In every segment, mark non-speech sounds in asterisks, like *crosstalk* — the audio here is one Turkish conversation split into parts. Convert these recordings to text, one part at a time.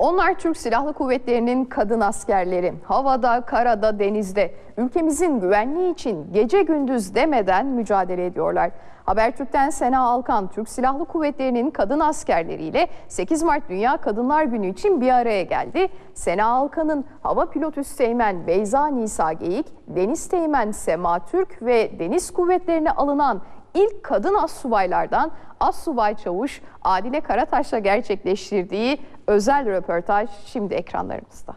Onlar Türk Silahlı Kuvvetleri'nin kadın askerleri. Havada, karada, denizde ülkemizin güvenliği için gece gündüz demeden mücadele ediyorlar. Habertürk'ten Sena Alkan, Türk Silahlı Kuvvetleri'nin kadın askerleriyle 8 Mart Dünya Kadınlar Günü için bir araya geldi. Sena Alkan'ın hava pilotu Üsteğmen Beyza Nisa Geyik, deniz teğmen Sema Türk ve deniz kuvvetlerine alınan ilk kadın astsubaylardan Astsubay Çavuş Adile Karataş'la gerçekleştirdiği özel röportaj şimdi ekranlarımızda.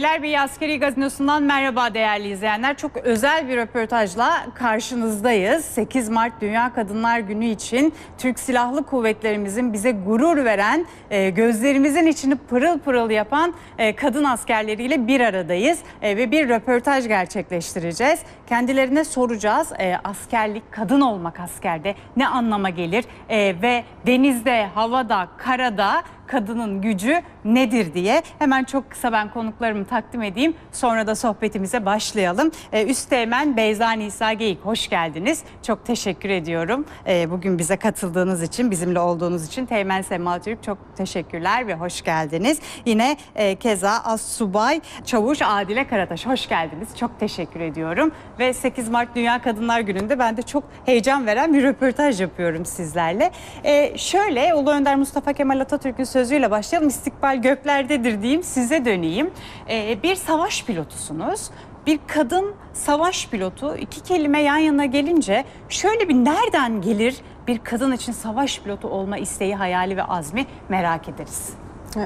Beylerbeyi Askeri Gazinosu'ndan merhaba değerli izleyenler. Çok özel bir röportajla karşınızdayız. 8 Mart Dünya Kadınlar Günü için Türk Silahlı Kuvvetlerimizin bize gurur veren, e, gözlerimizin içini pırıl pırıl yapan e, kadın askerleriyle bir aradayız. E, Ve bir röportaj gerçekleştireceğiz. Kendilerine soracağız askerlik, kadın olmak askerde ne anlama gelir? Ve denizde, havada, karada kadının gücü nedir diye hemen çok kısa ben konuklarımı takdim edeyim. Sonra da sohbetimize başlayalım. Ee, Üsteğmen Beyza Nisa Geyik hoş geldiniz. Çok teşekkür ediyorum. Ee, bugün bize katıldığınız için, bizimle olduğunuz için Teğmen Sema Türk çok teşekkürler ve hoş geldiniz. Yine e, keza Assubay Çavuş Adile Karataş hoş geldiniz. Çok teşekkür ediyorum. Ve 8 Mart Dünya Kadınlar Günü'nde ben de çok heyecan veren bir röportaj yapıyorum sizlerle. Ee, şöyle Ulu Önder Mustafa Kemal Atatürk'ün sözüyle başlayalım. İstikbal göklerdedir diyeyim size döneyim. Ee, bir savaş pilotusunuz. Bir kadın savaş pilotu iki kelime yan yana gelince şöyle bir nereden gelir bir kadın için savaş pilotu olma isteği, hayali ve azmi merak ederiz.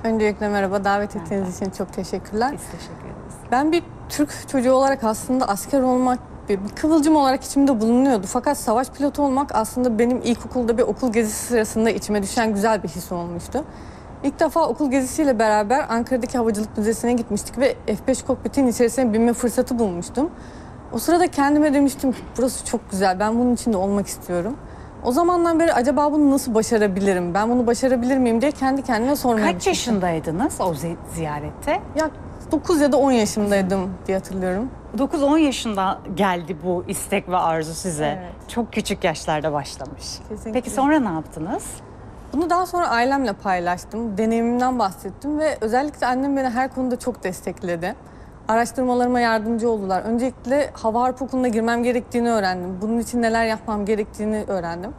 Öncelikle merhaba, davet ettiğiniz için çok teşekkürler. Biz teşekkür ederiz. Ben bir Türk çocuğu olarak aslında asker olmak bir, bir kıvılcım olarak içimde bulunuyordu. Fakat savaş pilotu olmak aslında benim ilkokulda bir okul gezisi sırasında içime düşen güzel bir his olmuştu. İlk defa okul gezisiyle beraber Ankara'daki Havacılık Müzesi'ne gitmiştik ve F5 kokpitin içerisine binme fırsatı bulmuştum. O sırada kendime demiştim ki burası çok güzel, ben bunun içinde olmak istiyorum. O zamandan beri acaba bunu nasıl başarabilirim, ben bunu başarabilir miyim diye kendi kendime sormaya Kaç yaşındaydınız o zi- ziyarette? Ya 9 ya da 10 yaşındaydım diye hatırlıyorum. 9-10 yaşında geldi bu istek ve arzu size. Evet. Çok küçük yaşlarda başlamış. Kesinlikle. Peki sonra ne yaptınız? Bunu daha sonra ailemle paylaştım. Deneyimimden bahsettim ve özellikle annem beni her konuda çok destekledi. Araştırmalarıma yardımcı oldular. Öncelikle hava harp okuluna girmem gerektiğini öğrendim. Bunun için neler yapmam gerektiğini öğrendim.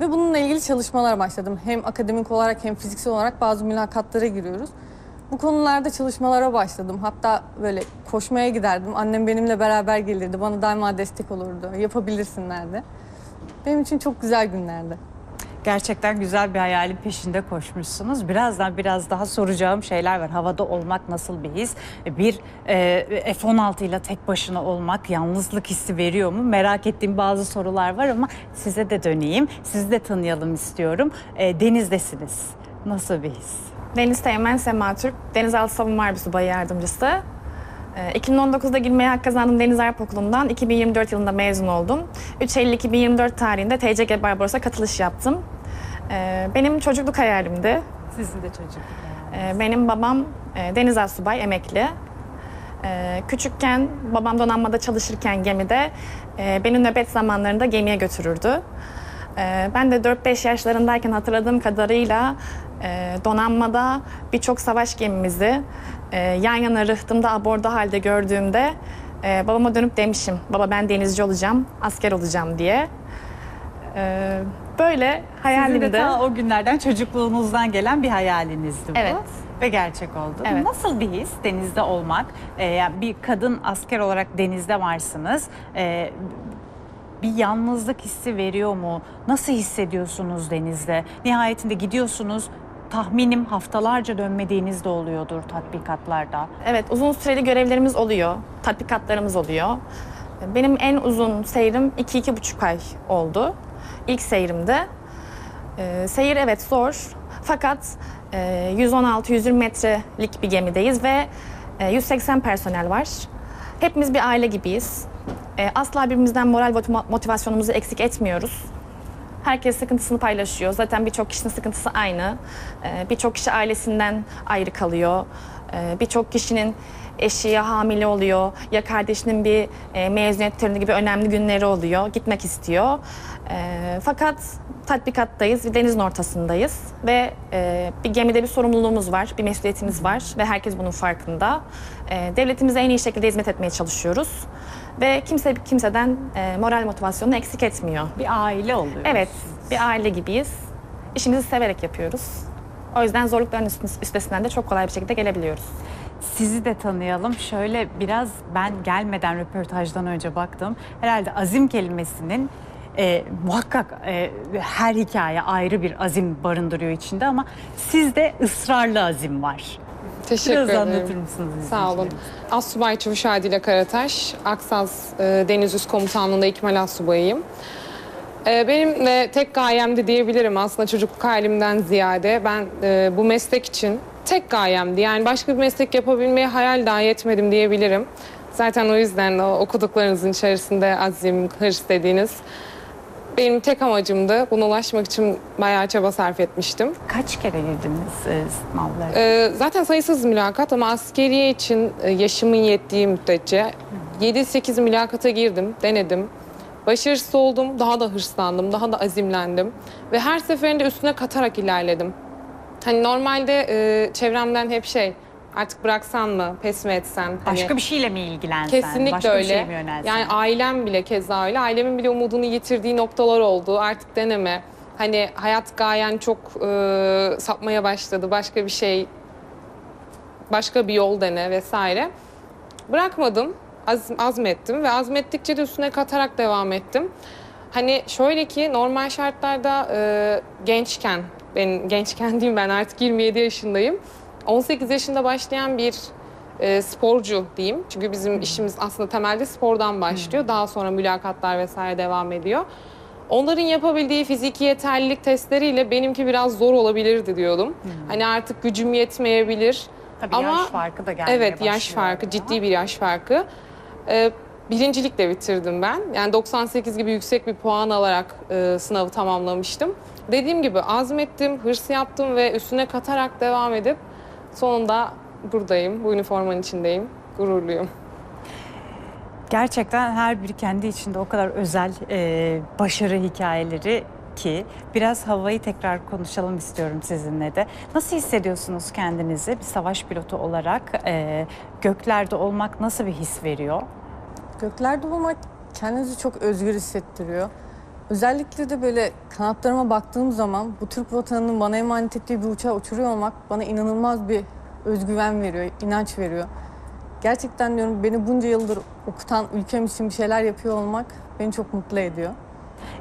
Ve bununla ilgili çalışmalar başladım. Hem akademik olarak hem fiziksel olarak bazı mülakatlara giriyoruz. Bu konularda çalışmalara başladım. Hatta böyle koşmaya giderdim. Annem benimle beraber gelirdi. Bana daima destek olurdu. Yapabilirsin derdi. Benim için çok güzel günlerdi. Gerçekten güzel bir hayalin peşinde koşmuşsunuz. Birazdan biraz daha soracağım şeyler var. Havada olmak nasıl bir his? Bir e, F-16 ile tek başına olmak yalnızlık hissi veriyor mu? Merak ettiğim bazı sorular var ama size de döneyim. Sizi de tanıyalım istiyorum. E, denizdesiniz. Nasıl bir his? Deniz Teğmen Sema Türk, Denizaltı Savunma Harbi Subayı Yardımcısı. Ee, 2019'da girmeye hak kazandım Deniz Harp Okulu'ndan. 2024 yılında mezun oldum. 3 Eylül 2024 tarihinde TCG Barbaros'a katılış yaptım. Ee, Benim çocukluk hayalimdi. Sizin de çocuk. Ee, Benim babam e, deniz asubay, emekli. Ee, Küçükken babam donanmada çalışırken gemide e, beni nöbet zamanlarında gemiye götürürdü. Ee, Ben de 4-5 yaşlarındayken hatırladığım kadarıyla e, donanmada birçok savaş gemimizi e, yan yana rıhtımda aborda halde gördüğümde e, babama dönüp demişim, baba ben denizci olacağım, asker olacağım diye. Ee, Böyle Sizin hayalimdi. de ta o günlerden çocukluğunuzdan gelen bir hayalinizdi bu. Evet. Ve gerçek oldu. Evet. Nasıl bir his denizde olmak? Ee, yani bir kadın asker olarak denizde varsınız. Ee, bir yalnızlık hissi veriyor mu? Nasıl hissediyorsunuz denizde? Nihayetinde gidiyorsunuz. Tahminim haftalarca dönmediğiniz de oluyordur tatbikatlarda. Evet, uzun süreli görevlerimiz oluyor, tatbikatlarımız oluyor. Benim en uzun seyrim 2-2,5 ay oldu. İlk seyrimde. Ee, seyir evet zor fakat e, 116-120 metrelik bir gemideyiz ve e, 180 personel var. Hepimiz bir aile gibiyiz. E, asla birbirimizden moral motivasyonumuzu eksik etmiyoruz. Herkes sıkıntısını paylaşıyor. Zaten birçok kişinin sıkıntısı aynı. E, birçok kişi ailesinden ayrı kalıyor. E, birçok kişinin eşi ya hamile oluyor ya kardeşinin bir e, mezuniyet töreni gibi önemli günleri oluyor. Gitmek istiyor. E, fakat tatbikattayız, bir denizin ortasındayız ve e, bir gemide bir sorumluluğumuz var, bir mesuliyetimiz var ve herkes bunun farkında. E, devletimize en iyi şekilde hizmet etmeye çalışıyoruz ve kimse kimseden e, moral motivasyonunu eksik etmiyor. Bir aile oluyor. Evet, bir aile gibiyiz. İşimizi severek yapıyoruz. O yüzden zorlukların üst- üstesinden de çok kolay bir şekilde gelebiliyoruz. Sizi de tanıyalım. Şöyle biraz ben gelmeden röportajdan önce baktım. Herhalde azim kelimesinin e, muhakkak e, her hikaye ayrı bir azim barındırıyor içinde ama sizde ısrarlı azim var. Teşekkür Biraz ederim. anlatır mısınız? Sağ olun. Assubay Çavuş Adile Karataş, Aksaz e, Deniz Üst Komutanlığı'nda İkmal Assubayıyım. E, benim de tek gayemdi diyebilirim aslında çocukluk halimden ziyade. Ben e, bu meslek için tek gayemdi. Yani başka bir meslek yapabilmeye hayal dahi etmedim diyebilirim. Zaten o yüzden o okuduklarınızın içerisinde azim, hırs dediğiniz benim tek amacımdı. Buna ulaşmak için bayağı çaba sarf etmiştim. Kaç kere girdiniz e, sınavlara? Ee, zaten sayısız mülakat ama askeriye için e, yaşımın yettiği müddetçe 7-8 mülakata girdim, denedim. Başarısız oldum, daha da hırslandım, daha da azimlendim. Ve her seferinde üstüne katarak ilerledim. Hani normalde e, çevremden hep şey, artık bıraksan mı, pes mi etsen? Başka hani, bir şeyle mi ilgilensen? Kesinlikle Başka öyle. bir şeye mi yönelsen? yani ailem bile keza öyle. Ailemin bile umudunu yitirdiği noktalar oldu. Artık deneme. Hani hayat gayen çok e, sapmaya başladı. Başka bir şey, başka bir yol dene vesaire. Bırakmadım. Az, azmettim ve azmettikçe de üstüne katarak devam ettim. Hani şöyle ki normal şartlarda e, gençken, ben gençken diyeyim ben artık 27 yaşındayım. 18 yaşında başlayan bir e, sporcu diyeyim. Çünkü bizim işimiz aslında temelde spordan başlıyor. Daha sonra mülakatlar vesaire devam ediyor. Onların yapabildiği fiziki yeterlilik testleriyle benimki biraz zor olabilirdi diyordum. Hani artık gücüm yetmeyebilir. Tabii Ama yaş farkı da gelmeye Evet yaş farkı, ciddi bir yaş farkı. Ee, birincilikle bitirdim ben. Yani 98 gibi yüksek bir puan alarak e, sınavı tamamlamıştım. Dediğim gibi azmettim, hırs yaptım ve üstüne katarak devam edip sonunda buradayım, bu üniformanın içindeyim. Gururluyum. Gerçekten her biri kendi içinde o kadar özel e, başarı hikayeleri ki biraz havayı tekrar konuşalım istiyorum sizinle de. Nasıl hissediyorsunuz kendinizi bir savaş pilotu olarak? E, göklerde olmak nasıl bir his veriyor? Göklerde olmak kendinizi çok özgür hissettiriyor. Özellikle de böyle kanatlarıma baktığım zaman bu Türk vatanının bana emanet ettiği bir uçağı uçuruyor olmak bana inanılmaz bir özgüven veriyor, inanç veriyor. Gerçekten diyorum beni bunca yıldır okutan ülkem için bir şeyler yapıyor olmak beni çok mutlu ediyor.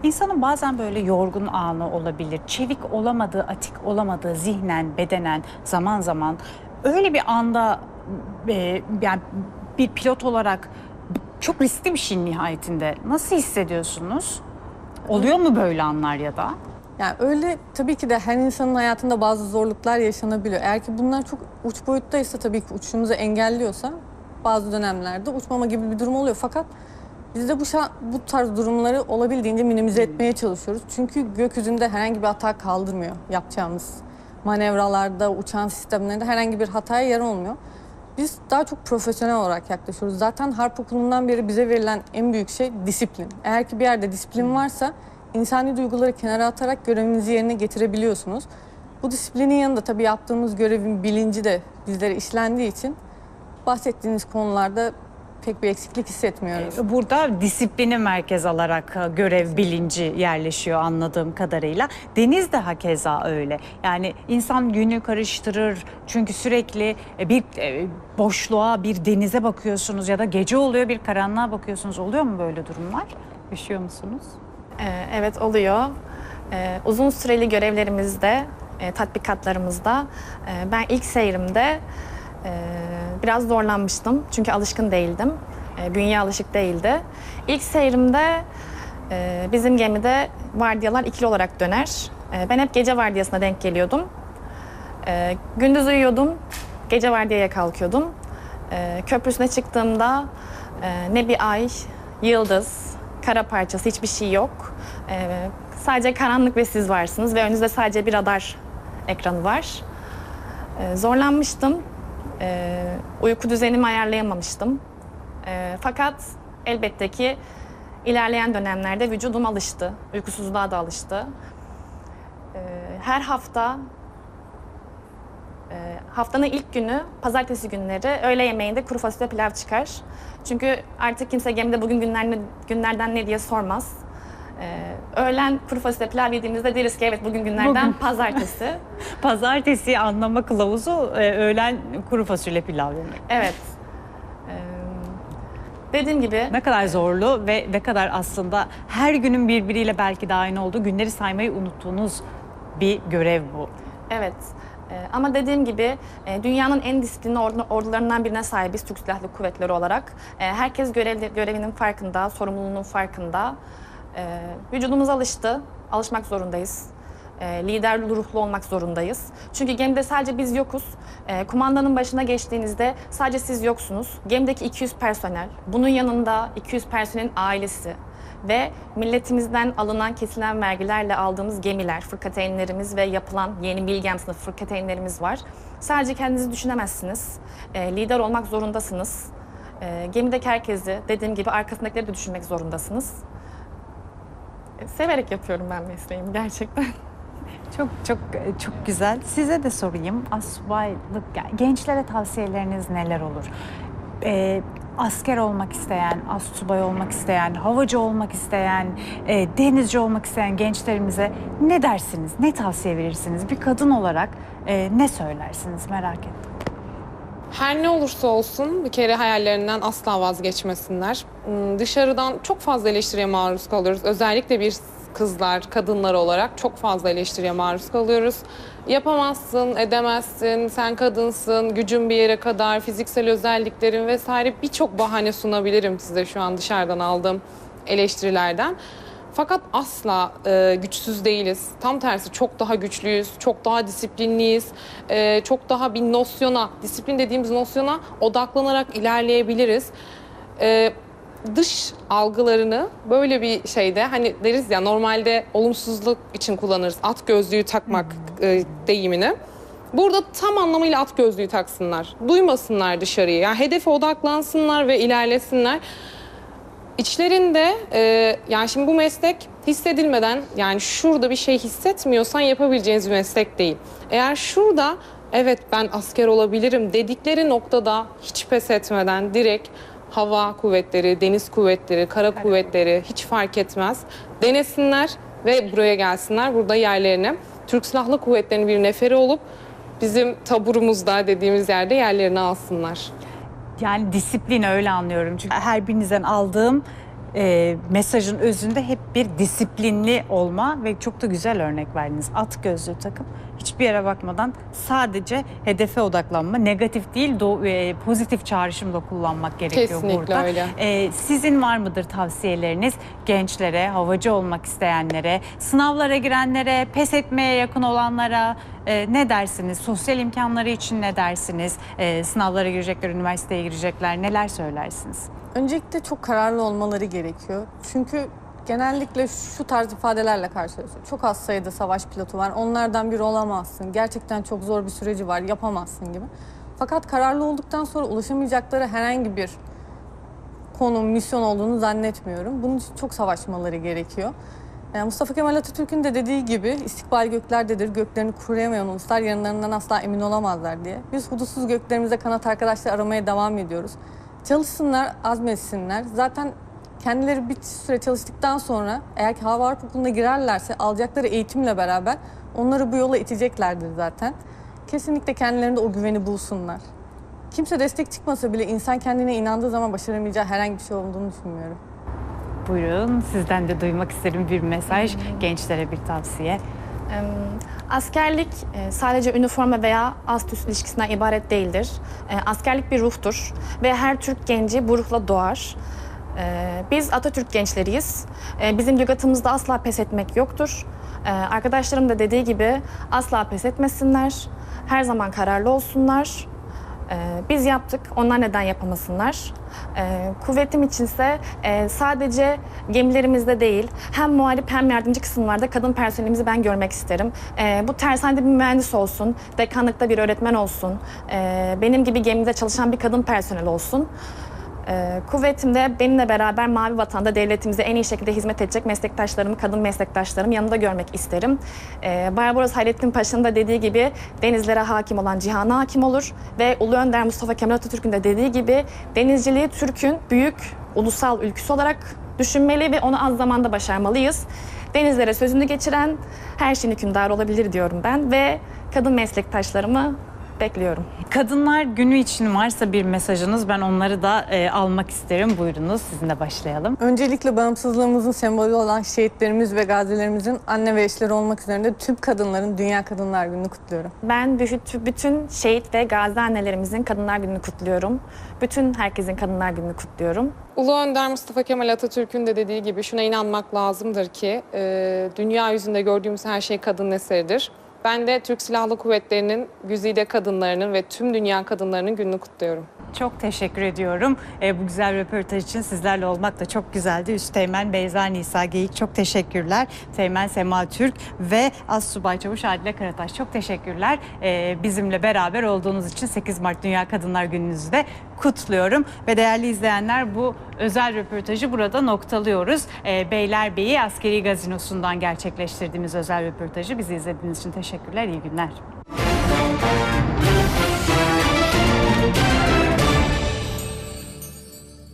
İnsanın bazen böyle yorgun anı olabilir. Çevik olamadığı, atik olamadığı zihnen, bedenen zaman zaman öyle bir anda e, yani bir pilot olarak çok riskli bir şey nihayetinde. Nasıl hissediyorsunuz? Oluyor mu böyle anlar ya da? Yani öyle tabii ki de her insanın hayatında bazı zorluklar yaşanabiliyor. Eğer ki bunlar çok uç boyuttaysa tabii ki uçuşumuzu engelliyorsa bazı dönemlerde uçmama gibi bir durum oluyor. Fakat biz de bu, bu tarz durumları olabildiğince minimize etmeye çalışıyoruz. Çünkü gökyüzünde herhangi bir hata kaldırmıyor yapacağımız manevralarda, uçan sistemlerinde herhangi bir hataya yer olmuyor. Biz daha çok profesyonel olarak yaklaşıyoruz. Zaten harp okulundan beri bize verilen en büyük şey disiplin. Eğer ki bir yerde disiplin varsa insani duyguları kenara atarak görevinizi yerine getirebiliyorsunuz. Bu disiplinin yanında tabii yaptığımız görevin bilinci de bizlere işlendiği için bahsettiğiniz konularda pek bir eksiklik hissetmiyoruz. Burada disiplini merkez alarak e, görev bilinci yerleşiyor anladığım kadarıyla. Deniz de hakeza öyle. Yani insan günü karıştırır çünkü sürekli e, bir e, boşluğa, bir denize bakıyorsunuz ya da gece oluyor bir karanlığa bakıyorsunuz. Oluyor mu böyle durumlar? Yaşıyor musunuz? Ee, evet oluyor. Ee, uzun süreli görevlerimizde, tatbikatlarımızda ben ilk seyrimde biraz zorlanmıştım. Çünkü alışkın değildim. E, bünye alışık değildi. İlk seyrimde e, bizim gemide vardiyalar ikili olarak döner. E, ben hep gece vardiyasına denk geliyordum. E, gündüz uyuyordum, gece vardiyaya kalkıyordum. E, köprüsüne çıktığımda e, ne bir ay, yıldız, kara parçası hiçbir şey yok. Ee, sadece karanlık ve siz varsınız ve önünüzde sadece bir radar ekranı var. Ee, zorlanmıştım. Ee, uyku düzenimi ayarlayamamıştım. Ee, fakat elbette ki ilerleyen dönemlerde vücudum alıştı. Uykusuzluğa da alıştı. Ee, her hafta e, haftanın ilk günü pazartesi günleri öğle yemeğinde kuru fasulye pilav çıkar. Çünkü artık kimse gemide bugün günler, günlerden ne diye sormaz. Ee, öğlen kuru fasulye pilav yediğimizde deriz ki evet bugün günlerden Bugün. pazartesi. *laughs* Pazartesi anlama kılavuzu e, öğlen kuru fasulye pilav yemek. evet. Ee, dediğim gibi Ne kadar zorlu ve ne kadar aslında her günün birbiriyle belki de aynı olduğu günleri saymayı unuttuğunuz bir görev bu. Evet. Ee, ama dediğim gibi e, dünyanın en disiplinli ordu- ordularından birine sahibiz Türk Silahlı Kuvvetleri olarak. E, herkes görev, görevinin farkında, sorumluluğunun farkında. E, vücudumuz alıştı, alışmak zorundayız. E, lider ruhlu olmak zorundayız. Çünkü gemide sadece biz yokuz. E, kumandanın başına geçtiğinizde sadece siz yoksunuz. Gemideki 200 personel, bunun yanında 200 personelin ailesi, ve milletimizden alınan kesilen vergilerle aldığımız gemiler, fırkateynlerimiz ve yapılan yeni bilgem sınıfı fırkateynlerimiz var. Sadece kendinizi düşünemezsiniz. E, lider olmak zorundasınız. E, gemideki herkesi dediğim gibi arkasındakileri de düşünmek zorundasınız. E, severek yapıyorum ben mesleğimi gerçekten. *laughs* Çok çok çok güzel. Size de sorayım. Asubaylık gençlere tavsiyeleriniz neler olur? Ee, asker olmak isteyen, asubay olmak isteyen, havacı olmak isteyen, e, denizci olmak isteyen gençlerimize ne dersiniz? Ne tavsiye verirsiniz? Bir kadın olarak e, ne söylersiniz? Merak ettim. Her ne olursa olsun bir kere hayallerinden asla vazgeçmesinler. Hmm, Dışarıdan çok fazla eleştiriye maruz kalıyoruz. Özellikle bir kızlar, kadınlar olarak çok fazla eleştiriye maruz kalıyoruz. Yapamazsın, edemezsin, sen kadınsın, gücün bir yere kadar, fiziksel özelliklerin vesaire birçok bahane sunabilirim size şu an dışarıdan aldığım eleştirilerden. Fakat asla e, güçsüz değiliz. Tam tersi çok daha güçlüyüz, çok daha disiplinliyiz, e, çok daha bir nosyona, disiplin dediğimiz nosyona odaklanarak ilerleyebiliriz. E, dış algılarını böyle bir şeyde hani deriz ya normalde olumsuzluk için kullanırız at gözlüğü takmak e, deyimini. Burada tam anlamıyla at gözlüğü taksınlar. Duymasınlar dışarıyı. Yani hedefe odaklansınlar ve ilerlesinler. İçlerinde e, yani şimdi bu meslek hissedilmeden yani şurada bir şey hissetmiyorsan yapabileceğiniz bir meslek değil. Eğer şurada evet ben asker olabilirim dedikleri noktada hiç pes etmeden direkt hava kuvvetleri, deniz kuvvetleri, kara kuvvetleri hiç fark etmez. Denesinler ve buraya gelsinler. Burada yerlerine Türk Silahlı Kuvvetleri'nin bir neferi olup bizim taburumuzda dediğimiz yerde yerlerini alsınlar. Yani disiplin öyle anlıyorum. Çünkü her birinizden aldığım e, mesajın özünde hep bir disiplinli olma ve çok da güzel örnek verdiniz. At gözlüğü takıp hiçbir yere bakmadan sadece hedefe odaklanma, negatif değil do- e, pozitif çağrışım da kullanmak gerekiyor Kesinlikle burada. öyle. E, sizin var mıdır tavsiyeleriniz gençlere, havacı olmak isteyenlere, sınavlara girenlere, pes etmeye yakın olanlara e, ne dersiniz? Sosyal imkanları için ne dersiniz? E, sınavlara girecekler, üniversiteye girecekler. Neler söylersiniz? Öncelikle çok kararlı olmaları gerekiyor. Çünkü genellikle şu tarz ifadelerle karşılaşıyor. Çok az sayıda savaş pilotu var. Onlardan biri olamazsın. Gerçekten çok zor bir süreci var. Yapamazsın gibi. Fakat kararlı olduktan sonra ulaşamayacakları herhangi bir konum, misyon olduğunu zannetmiyorum. Bunun için çok savaşmaları gerekiyor. Yani Mustafa Kemal Atatürk'ün de dediği gibi istikbal göklerdedir. Göklerini kuruyamayan uluslar yanlarından asla emin olamazlar diye. Biz hudutsuz göklerimize kanat arkadaşlar aramaya devam ediyoruz. Çalışsınlar, azmetsinler. Zaten kendileri bir süre çalıştıktan sonra eğer ki hava harp okuluna girerlerse alacakları eğitimle beraber onları bu yola iteceklerdir zaten. Kesinlikle kendilerinde o güveni bulsunlar. Kimse destek çıkmasa bile insan kendine inandığı zaman başaramayacağı herhangi bir şey olduğunu düşünmüyorum. Buyurun sizden de duymak isterim bir mesaj, gençlere bir tavsiye. Askerlik e, sadece üniforma veya ast üst ilişkisinden ibaret değildir. E, Askerlik bir ruhtur ve her Türk genci bu ruhla doğar. E, Biz Atatürk gençleriyiz. E, Bizim lügatımızda asla pes etmek yoktur. E, Arkadaşlarım da dediği gibi asla pes etmesinler. Her zaman kararlı olsunlar. Ee, biz yaptık, onlar neden yapamasınlar? Ee, kuvvetim içinse e, sadece gemilerimizde değil, hem muhalif hem yardımcı kısımlarda kadın personelimizi ben görmek isterim. Ee, bu tersanede bir mühendis olsun, dekanlıkta bir öğretmen olsun, e, benim gibi gemide çalışan bir kadın personel olsun. Ee, kuvvetimde benimle beraber Mavi Vatan'da devletimize en iyi şekilde hizmet edecek meslektaşlarımı, kadın meslektaşlarımı yanında görmek isterim. Ee, Barbaros Hayrettin Paşa'nın da dediği gibi denizlere hakim olan cihana hakim olur ve Ulu Önder Mustafa Kemal Atatürk'ün de dediği gibi denizciliği Türk'ün büyük ulusal ülküsü olarak düşünmeli ve onu az zamanda başarmalıyız. Denizlere sözünü geçiren her şeyin hükümdarı olabilir diyorum ben ve kadın meslektaşlarımı bekliyorum. Kadınlar günü için varsa bir mesajınız ben onları da e, almak isterim. Buyurunuz sizinle başlayalım. Öncelikle bağımsızlığımızın sembolü olan şehitlerimiz ve gazilerimizin anne ve eşleri olmak üzere de tüm kadınların Dünya Kadınlar Günü'nü kutluyorum. Ben bütün, şehit ve gazi annelerimizin Kadınlar Günü'nü kutluyorum. Bütün herkesin Kadınlar Günü'nü kutluyorum. Ulu Önder Mustafa Kemal Atatürk'ün de dediği gibi şuna inanmak lazımdır ki e, dünya yüzünde gördüğümüz her şey kadın eseridir. Ben de Türk Silahlı Kuvvetleri'nin güzide kadınlarının ve tüm dünya kadınlarının gününü kutluyorum. Çok teşekkür ediyorum. E, bu güzel röportaj için sizlerle olmak da çok güzeldi. Üsteğmen Beyza Nisa Geyik çok teşekkürler. Teğmen Sema Türk ve Assubay Çavuş Adile Karataş çok teşekkürler. E, bizimle beraber olduğunuz için 8 Mart Dünya Kadınlar Günü'nüzü de kutluyorum. Ve değerli izleyenler bu özel röportajı burada noktalıyoruz. E, Beylerbeyi Askeri Gazinosu'ndan gerçekleştirdiğimiz özel röportajı bizi izlediğiniz için teşekkürler. İyi günler.